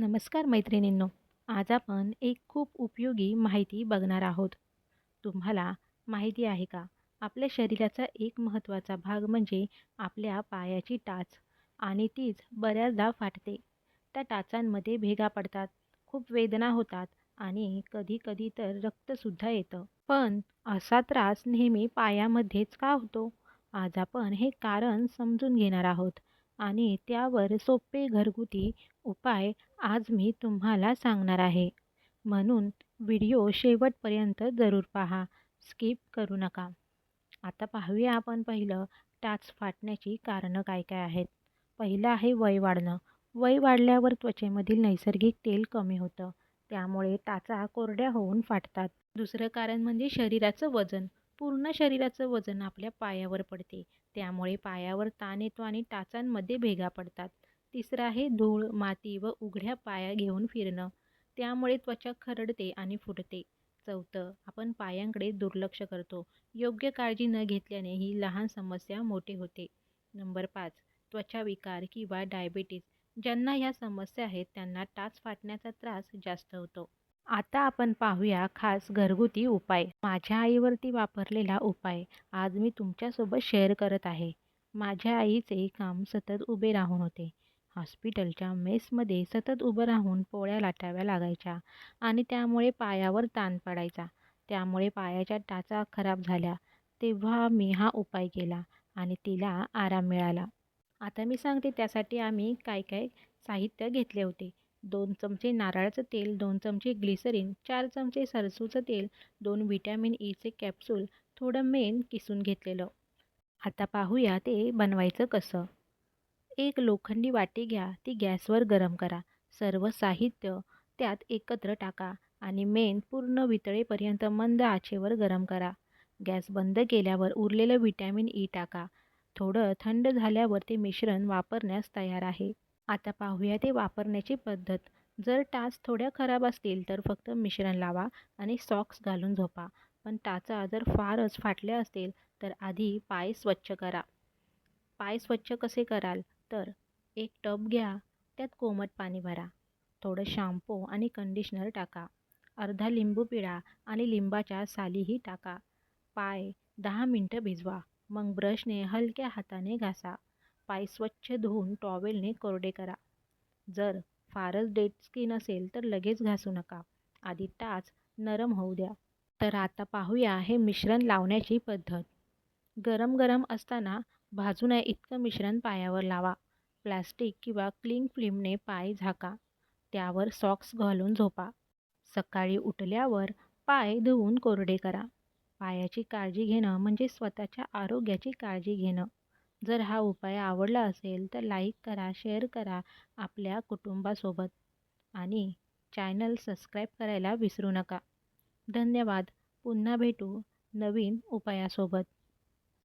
नमस्कार मैत्रिणींनो. आज आपण एक खूप उपयोगी माहिती बघणार आहोत. तुम्हाला माहिती आहे का? आपल्या शरीराचा एक महत्त्वाचा भाग म्हणजे आपल्या पायाची टाच आणि तीच बऱ्याचदा फाटते. त्या टाचांमध्ये भेगा पडतात खूप वेदना होतात आणि कधी कधी तर रक्तसुद्धा येतं. पण असा त्रास नेहमी पायामध्येच का होतो? आज आपण हे कारण समजून घेणार आहोत. आणि त्यावर सोपे घरगुती उपाय आज मी तुम्हाला सांगणार आहे. म्हणून व्हिडिओ शेवटपर्यंत जरूर पहा. स्किप करू नका. आता पाहूया आपण पहिलं टाच फाटण्याची कारणं काय काय आहेत. पहिलं आहे वय वाढणं. वय वाढल्यावर त्वचेमधील नैसर्गिक तेल कमी होतं. त्यामुळे टाचा कोरड्या होऊन फाटतात. दुसरं कारण म्हणजे शरीराचं वजन. पूर्ण शरीराचं वजन आपल्या पायावर पडते. त्यामुळे पायावर ताण येतो आणि टाचांमध्ये भेगा पडतात. तिसरं आहे धूळ माती व उघड्या पाया घेऊन फिरणं. त्यामुळे त्वचा खरडते आणि फुटते. चौथं आपण पायांकडे दुर्लक्ष करतो. योग्य काळजी न घेतल्याने ही लहान समस्या मोठी होते. नंबर पाच त्वचा विकार किंवा डायबिटीज. ज्यांना ह्या समस्या आहेत त्यांना टाच फाटण्याचा त्रास जास्त होतो. आता आपण पाहूया खास घरगुती उपाय. माझ्या आईवरती वापरलेला उपाय आज मी तुमच्यासोबत शेअर करत आहे. माझ्या आईचे काम सतत उभे राहून होते. हॉस्पिटलच्या मेसमध्ये सतत उभं राहून पोळ्या लाटाव्या लागायच्या आणि त्यामुळे पायावर ताण पडायचा. त्यामुळे पायाच्या टाचा खराब झाल्या. तेव्हा मी हा उपाय केला आणि तिला आराम मिळाला. आता मी सांगते त्यासाठी आम्ही काय काय साहित्य घेतले होते. दोन चमचे नारळाचं तेल दोन चमचे ग्लिसरीन चार चमचे सरसूचं तेल दोन व्हिटॅमिन e ईचे कॅप्सूल थोडं मेन किसून घेतलेलं. आता पाहूया ते बनवायचं कसं. एक लोखंडी वाटी घ्या ती गॅसवर गरम करा. सर्व साहित्य त्यात एकत्र टाका आणि मेन पूर्ण वितळेपर्यंत मंद आचेवर गरम करा. गॅस बंद केल्यावर उरलेलं व्हिटॅमिन ई टाका. थोडं थंड झाल्यावर ते मिश्रण वापरण्यास तयार आहे. आता पाहूया ते वापरण्याची पद्धत. जर टाच थोड्या खराब असतील तर फक्त मिश्रण लावा आणि सॉक्स घालून झोपा. पण टाचा जर फारच फाटल्या असतील तर आधी पाय स्वच्छ करा. पाय स्वच्छ कसे कराल? तर एक टब घ्या त्यात कोमट पाणी भरा. थोडं शॅम्पू आणि कंडिशनर टाका. अर्धा लिंबू पिळा आणि लिंबाच्या सालीही टाका. पाय दहा मिनटं भिजवा. मग ब्रशने हलक्या हाताने घासा. पाय स्वच्छ धुवून टॉवेलने कोरडे करा. जर फारच डेड स्किन असेल तर लगेच घासू नका. आधी टाच नरम होऊ द्या. तर आता पाहूया हे मिश्रण लावण्याची पद्धत. गरम गरम असताना भाजू नये इतकं मिश्रण पायावर लावा. प्लॅस्टिक किंवा क्लिंग फिल्मने पाय झाका. त्यावर सॉक्स घालून झोपा. सकाळी उठल्यावर पाय धुवून कोरडे करा. पायाची काळजी घेणं म्हणजे स्वतःच्या आरोग्याची काळजी घेणं. जर हा उपाय आवडला असेल तर लाईक करा शेअर करा आपल्या कुटुंबासोबत आणि चॅनल सबस्क्राईब करायला विसरू नका. धन्यवाद. पुन्हा भेटू नवीन उपायासोबत.